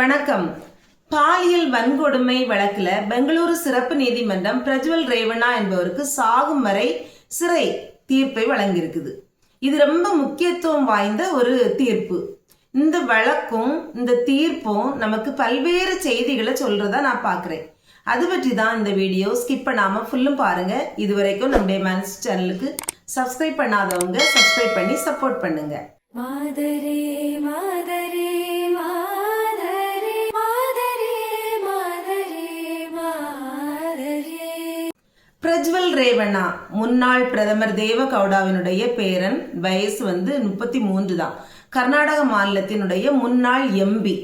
வணக்கம். பாலியல் வன்கொடுமை வழக்கில் பெங்களூரு சிறப்பு நீதிமன்றம் பிரஜ்வல் ரேவண்ணா என்பவருக்கு சாகும் வரை சிறை தீர்ப்பை வழங்கியிருக்குது. இது ரொம்ப முக்கியத்துவம் வாய்ந்த ஒரு தீர்ப்பு. இந்த வழக்கும் இந்த தீர்ப்பும் நமக்கு பல்வேறு செய்திகளை சொல்றதா நான் பார்க்குறேன் அது பற்றி தான் இந்த வீடியோ ஸ்கிப் பண்ணாமல் ஃபுல்லும் பாருங்க. இது வரைக்கும் நம்முடைய மனசு சேனலுக்கு சப்ஸ்கிரைப் பண்ணாதவங்க சப்ஸ்கிரைப் பண்ணி சப்போர்ட் பண்ணுங்க. மாதரே மாதரே. பிரஜ்வல் ரேவண்ணா முன்னாள் பிரதமர் தேவ கவுடாவினுடைய பேரன் வயசு வந்து முப்பத்தி மூன்று தான். கர்நாடக மாநிலத்தினுடைய முன்னாள் எம்பி.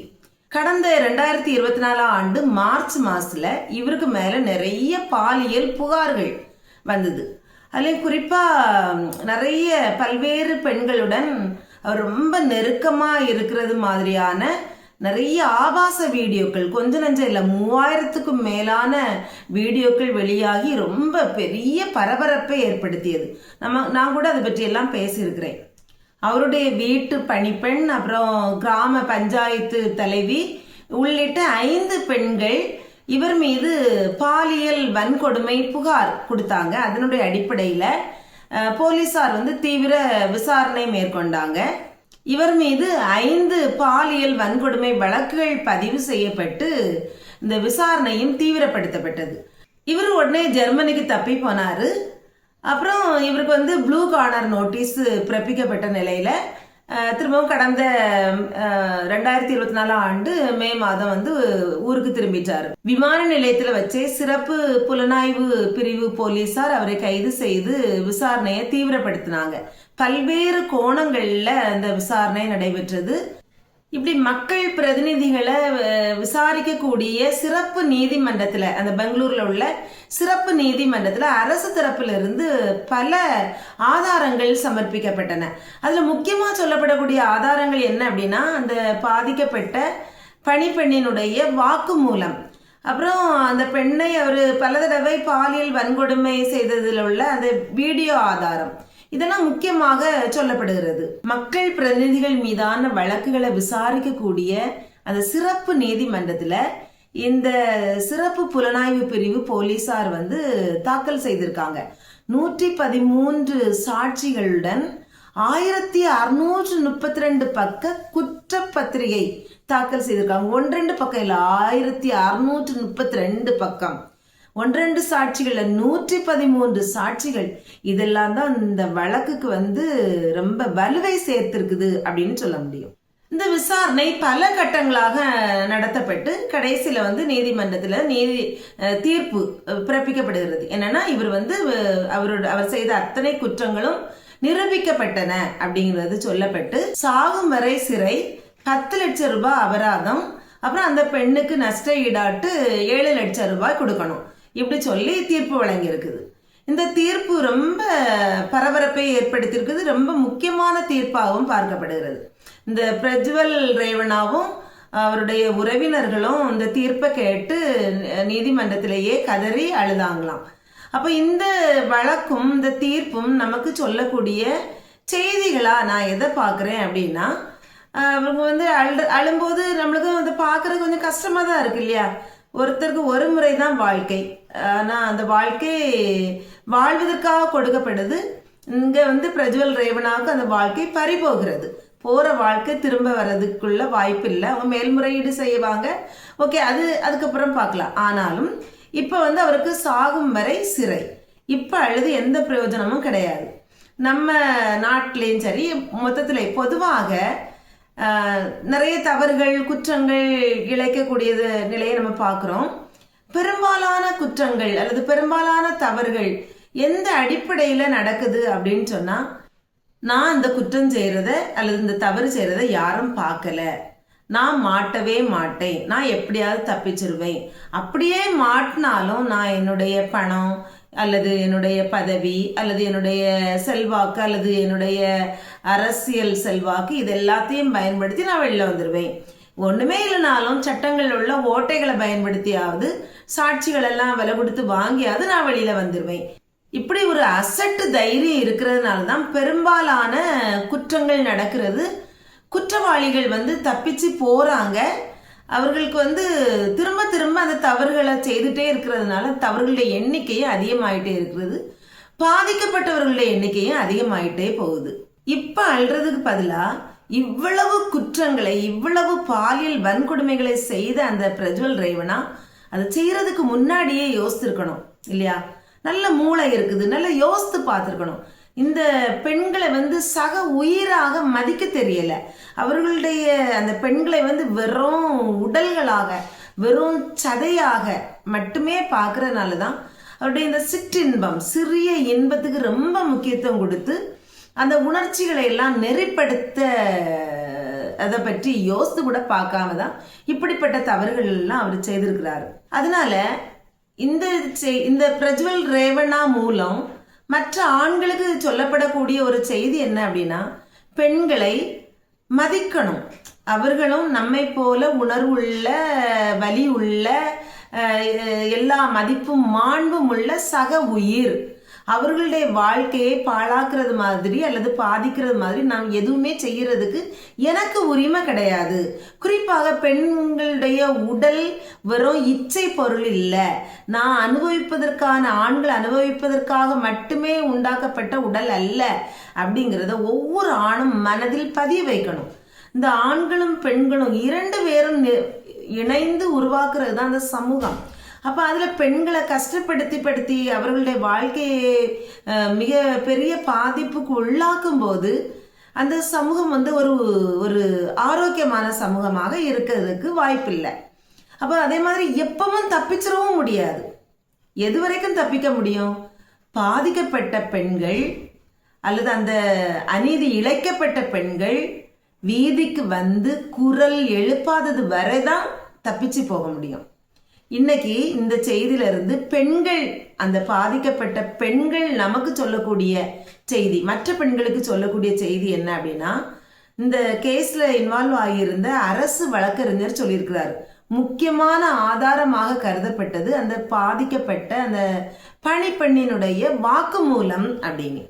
கடந்த ரெண்டாயிரத்தி இருபத்தி நாலாம் ஆண்டு மார்ச் மாசத்துல இவருக்கு மேல நிறைய பாலியல் புகார்கள் வந்தது. அதுலேயும் குறிப்பா நிறைய பல்வேறு பெண்களுடன் ரொம்ப நெருக்கமா இருக்கிறது மாதிரியான நிறைய ஆபாச வீடியோக்கள் கொஞ்ச நஞ்சம் இல்லை மூவாயிரத்துக்கும் மேலான வீடியோக்கள் வெளியாகி ரொம்ப பெரிய பரபரப்பை ஏற்படுத்தியது. நம்ம நான் கூட அதை பற்றி எல்லாம் பேசியிருக்கிறேன். அவருடைய வீட்டு பணிப்பெண் அப்புறம் கிராம பஞ்சாயத்து தலைவி உள்ளிட்ட ஐந்து பெண்கள் இவர் மீது பாலியல் வன்கொடுமை புகார் கொடுத்தாங்க. அதனுடைய அடிப்படையில் போலீஸார் வந்து தீவிர விசாரணை மேற்கொண்டாங்க. இவர் மீது ஐந்து பாலியல் வன்கொடுமை வழக்குகள் பதிவு செய்யப்பட்டு இந்த விசாரணையும் தீவிரப்படுத்தப்பட்டது. இவர் உடனே ஜெர்மனிக்கு தப்பி போனாரு. அப்புறம் இவருக்கு வந்து ப்ளூ கார்னர் நோட்டீஸ் பிறப்பிக்கப்பட்ட நிலையில் திரும்பவும் கடந்த ரெண்டாயிரத்தி இருபத்தி நாலாம் ஆண்டு மே மாதம் வந்து ஊருக்கு திரும்பிட்டார். விமான நிலையத்தில் வச்சே சிறப்பு புலனாய்வு பிரிவு போலீசார் அவரை கைது செய்து விசாரணையை தீவிரப்படுத்தினாங்க. பல்வேறு கோணங்களில் அந்த விசாரணை நடைபெற்றது. இப்படி மக்கள் பிரதிநிதிகளை விசாரிக்கக்கூடிய சிறப்பு நீதிமன்றத்தில் அந்த பெங்களூரில் உள்ள சிறப்பு நீதிமன்றத்தில் அரசு தரப்பிலிருந்து பல ஆதாரங்கள் சமர்ப்பிக்கப்பட்டன. அதில் முக்கியமாக சொல்லப்படக்கூடிய ஆதாரங்கள் என்ன அப்படின்னா அந்த பாதிக்கப்பட்ட பணிப்பெண்ணினுடைய வாக்குமூலம். அப்புறம் அந்த பெண்ணை அவர் பல தடவை பாலியல் வன்கொடுமை செய்ததில் உள்ள அந்த வீடியோ ஆதாரம். இதெல்லாம் முக்கியமாக சொல்லப்படுகிறது. மக்கள் பிரதிநிதிகள் மீதான வழக்குகளை விசாரிக்கக்கூடிய அந்த சிறப்பு நீதிமன்றத்தில் இந்த சிறப்பு புலனாய்வு பிரிவு போலீசார் வந்து தாக்கல் செய்திருக்காங்க. நூற்றி பதிமூன்று சாட்சிகளுடன் ஆயிரத்தி அறுநூற்று முப்பத்தி ரெண்டு பக்க குற்றப்பத்திரிகை தாக்கல் செய்திருக்காங்க. ஒன்றெண்டு பக்கம் இல்லை ஆயிரத்தி அறுநூற்று முப்பத்தி ரெண்டு பக்கம் ஒன்றிரண்டு சாட்சிகளில் நூற்றி பதிமூன்று சாட்சிகள். இதெல்லாம் தான் இந்த வழக்குக்கு வந்து ரொம்ப வலுவை சேர்த்திருக்குது அப்படின்னு சொல்ல முடியும். இந்த விசாரணை பல கட்டங்களாக நடத்தப்பட்டு கடைசியில் வந்து நீதிமன்றத்தில் நீதி தீர்ப்பு பிறப்பிக்கப்படுகிறது. என்னன்னா இவர் வந்து அவரோட அவர் செய்த அத்தனை குற்றங்களும் நிரூபிக்கப்பட்டன அப்படிங்கிறது சொல்லப்பட்டு சாகும் வரை சிறை பத்து லட்சம் ரூபாய் அபராதம் அப்புறம் அந்த பெண்ணுக்கு நஷ்ட ஈடாட்டு ஏழு லட்சம் ரூபாய் கொடுக்கணும். இப்படி சொல்லி தீர்ப்பு வழங்கியிருக்குது. இந்த தீர்ப்பு ரொம்ப பரபரப்பை ஏற்படுத்தியிருக்குது ரொம்ப முக்கியமான தீர்ப்பாகவும் பார்க்கப்படுகிறது. இந்த பிரஜ்வல் ரேவனாவும் அவருடைய உறவினர்களும் இந்த தீர்ப்பை கேட்டு நீதிமன்றத்திலேயே கதறி அழுதாங்களாம். அப்போ இந்த வழக்கும் இந்த தீர்ப்பும் நமக்கு சொல்லக்கூடிய செய்திகளா நான் எதை பார்க்குறேன் அப்படின்னா அவங்க வந்து அழு அழும்போது நம்மளுக்கு வந்து பார்க்கறது கொஞ்சம் கஷ்டமாக தான் இருக்கு இல்லையா? ஒருத்தருக்கு ஒரு முறை தான் வாழ்க்கை. ஆனால் அந்த வாழ்க்கை வாழ்வதற்காக கொடுக்கப்படுது. இங்கே வந்து பிரஜ்வல் ரேவனாவுக்கு அந்த வாழ்க்கை பறிபோகிறது. போகிற வாழ்க்கை திரும்ப வர்றதுக்குள்ள வாய்ப்பு இல்லை அவங்க மேல்முறையீடு செய்வாங்க. ஓகே அது அதுக்கப்புறம் பார்க்கலாம். ஆனாலும் இப்போ வந்து அவருக்கு சாகும் வரை சிறை. இப்போ அழுது எந்த பிரயோஜனமும் கிடையாது. நம்ம நாட்டிலையும் சரி மொத்தத்தில் பொதுவாக நிறைய தவறுகள் குற்றங்கள் இழைக்கக்கூடியது நிலையை நம்ம பார்க்குறோம். பெரும்பாலான குற்றங்கள் அல்லது பெரும்பாலான தவறுகள் எந்த அடிப்படையில் நடக்குது அப்படின்னு சொன்னால் நான் இந்த குற்றம் செய்கிறத அல்லது இந்த தவறு செய்கிறத யாரும் பார்க்கல. நான் மாட்டவே மாட்டேன். நான் எப்படியாவது தப்பிச்சிருவேன். அப்படியே மாட்டினாலும் நான் என்னுடைய பணம் அல்லது என்னுடைய பதவி அல்லது என்னுடைய செல்வாக்கு அல்லது என்னுடைய அரசியல் செல்வாக்கு இது எல்லாத்தையும் பயன்படுத்தி நான் வெளில வந்துடுவேன் ஒன்றுமே இல்லைனாலும் சட்டங்கள் உள்ள ஓட்டைகளை பயன்படுத்தியாவது சாட்சிகள் எல்லாம் விலை கொடுத்து வாங்கியாவது நான் வெளியில் வந்துடுவேன் இப்படி ஒரு அசட்டு தைரியம் இருக்கிறதுனால தான் பெரும்பாலான குற்றங்கள் நடக்கிறது. குற்றவாளிகள் வந்து தப்பிச்சு போகிறாங்க அவர்களுக்கு வந்து திரும்ப திரும்ப அந்த தவறுகளை செய்துட்டே இருக்கிறதுனால தவறுகளுடைய எண்ணிக்கையும் அதிகமாயிட்டே இருக்கிறது. பாதிக்கப்பட்டவர்களுடைய எண்ணிக்கையும் அதிகமாயிட்டே போகுது. இப்ப அழுறதுக்கு பதிலா இவ்வளவு குற்றங்களை இவ்வளவு பாலியல் வன்கொடுமைகளை செய்த அந்த பிரஜ்வல் ரேவனா அதை செய்யறதுக்கு முன்னாடியே யோசிச்சிருக்கணும் இல்லையா? நல்ல மூளை இருக்குது நல்லா யோசித்து பார்த்துருக்கணும். இந்த பெண்களை வந்து சக உயிராக மதிக்க தெரியல. அவர்களுடைய அந்த பெண்களை வந்து வெறும் உடல்களாக வெறும் சதையாக மட்டுமே பார்க்குறனால தான் அவருடைய இந்த சிற்றின்பம் சிறிய இன்பத்துக்கு ரொம்ப முக்கியத்துவம் கொடுத்து அந்த உணர்ச்சிகளை எல்லாம் நெறிப்படுத்த அதை பற்றி யோசித்து கூட பார்க்காம தான் இப்படிப்பட்ட தவறுகள் எல்லாம் அவர் செய்திருக்கிறாரு. அதனால இந்த செய்- இந்த பிரஜ்வல் ரேவனா மூலம் மற்ற ஆண்களுக்கு சொல்லப்படக்கூடிய ஒரு செய்தி என்ன அப்படின்னா பெண்களை மதிக்கணும். அவர்களும் நம்மை போல உணர்வுள்ள வலி உள்ள எல்லா மதிப்பும் மாண்பும் உள்ள சக உயிர். அவர்களுடைய வாழ்க்கையை பாழாக்குறது மாதிரி அல்லது பாதிக்கிறது மாதிரி நாம் எதுவுமே செய்யறதுக்கு எனக்கு உரிமை கிடையாது. குறிப்பாக பெண்களுடைய உடல் வெறும் இச்சை பொருள் இல்லை. நான் அனுபவிப்பதற்கான ஆண்கள் அனுபவிப்பதற்காக மட்டுமே உண்டாக்கப்பட்ட உடல் அல்ல அப்படிங்கிறத ஒவ்வொரு ஆணும் மனதில் பதிய வைக்கணும். இந்த ஆண்களும் பெண்களும் இரண்டு பேரும் இணைந்து உருவாக்குறது தான் அந்த சமூகம். அப்போ அதில் பெண்களை கஷ்டப்படுத்தி படுத்தி அவர்களுடைய வாழ்க்கையை மிக பெரிய பாதிப்புக்கு உள்ளாக்கும் போது அந்த சமூகம் வந்து ஒரு ஒரு ஆரோக்கியமான சமூகமாக இருக்கிறதுக்கு வாய்ப்பில்லை. அப்போ அதே மாதிரி எப்பவும் தப்பிச்சிடவும் முடியாது. எது வரைக்கும் தப்பிக்க முடியும்? பாதிக்கப்பட்ட பெண்கள் அல்லது அந்த அநீதி இழைக்கப்பட்ட பெண்கள் வீதிக்கு வந்து குரல் எழுப்பாதது வரை தான் தப்பிச்சு போக முடியும். இன்னைக்கு இந்த செய்தியில இருந்து பெண்கள் அந்த பாதிக்கப்பட்ட பெண்கள் நமக்கு சொல்லக்கூடிய செய்தி மற்ற பெண்களுக்கு சொல்லக்கூடிய செய்தி என்ன அப்படின்னா இந்த கேஸ்ல இன்வால்வ் ஆகியிருந்த அரசு வழக்கறிஞர் சொல்லியிருக்கிறார். முக்கியமான ஆதாரமாக கருதப்பட்டது அந்த பாதிக்கப்பட்ட அந்த பணிப்பெண்ணினுடைய வாக்குமூலம் அப்படின்னு.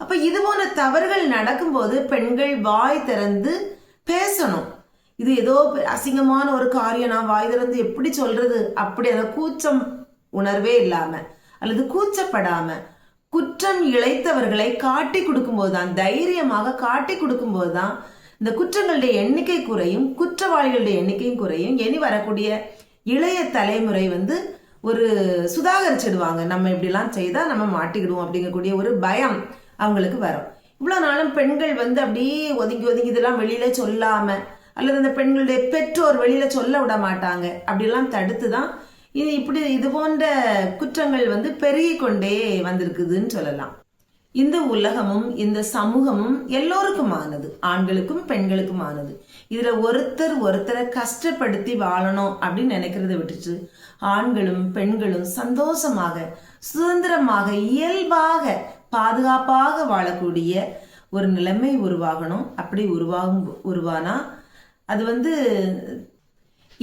அப்ப இது போன்ற தவறுகள் நடக்கும்போது பெண்கள் வாய் திறந்து பேசணும். இது ஏதோ பெ- அசிங்கமான ஒரு காரியம். நான் வாய் திறந்து எப்படி சொல்றது? அப்படி அந்த கூச்சம் உணர்வே இல்லாம அல்லது கூச்சப்படாம குற்றம் இழைத்தவர்களை காட்டி கொடுக்கும்போது தான் தைரியமாக காட்டி கொடுக்கும்போது தான் இந்த குற்றங்களுடைய எண்ணிக்கை குறையும் குற்றவாளிகளுடைய எண்ணிக்கையும் குறையும். இனி வரக்கூடிய இளைய தலைமுறை வந்து ஒரு சுதாகரிச்சிடுவாங்க. நம்ம இப்படிலாம் செய்தா நம்ம மாட்டிக்கிடுவோம் அப்படிங்கக்கூடிய ஒரு பயம் அவங்களுக்கு வரும். இவ்வளோ நாளும் பெண்கள் வந்து அப்படியே ஒதுங்கி ஒதுங்கி இதெல்லாம் வெளியில சொல்லாமல் அல்லது அந்த பெண்களுடைய பெற்றோர் வெளியில சொல்ல விட மாட்டாங்க. அப்படிலாம் தடுத்து தான் இது இப்படி இது போன்ற குற்றங்கள் வந்து பெருகி கொண்டே வந்திருக்குதுன்னு சொல்லலாம். இந்த உலகமும் இந்த சமூகமும் எல்லோருக்குமானது. ஆண்களுக்கும் பெண்களுக்குமானது. இதுல ஒருத்தர் ஒருத்தரை கஷ்டப்படுத்தி வாழணும் அப்படின்னு நினைக்கிறத விட்டுட்டு ஆண்களும் பெண்களும் சந்தோஷமாக சுதந்திரமாக இயல்பாக பாதுகாப்பாக வாழக்கூடிய ஒரு நிலைமை உருவாகணும். அப்படி உருவாகும் உருவானா அது வந்து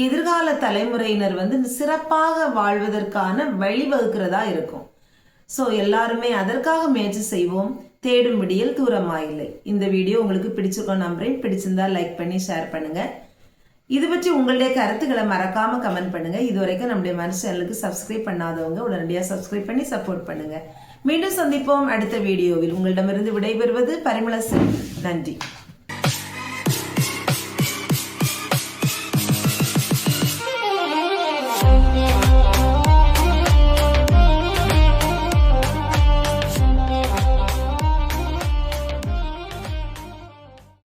எதிர்கால தலைமுறையினர் வந்து சிறப்பாக வாழ்வதற்கான வழிவகுக்கிறதா இருக்கும். ஸோ எல்லாருமே அதற்காக முயற்சி செய்வோம். தேடும் விடியல் தூரமாயில்லை. இந்த வீடியோ உங்களுக்கு பிடிச்சிருக்கோம் நம்புறேன். பிடிச்சிருந்தா லைக் பண்ணி ஷேர் பண்ணுங்க. இது பற்றி உங்களுடைய கருத்துக்களை மறக்காம கமெண்ட் பண்ணுங்க. இது வரைக்கும் நம்முடைய மனசு சேனலுக்கு சப்ஸ்கிரைப் பண்ணாதவங்க உடனடியாக சப்ஸ்கிரைப் பண்ணி சப்போர்ட் பண்ணுங்க. மீண்டும் சந்திப்போம். அடுத்த வீடியோவில் உங்களிடமிருந்து விடைபெறுவது பரிமள செல்வி நன்றி.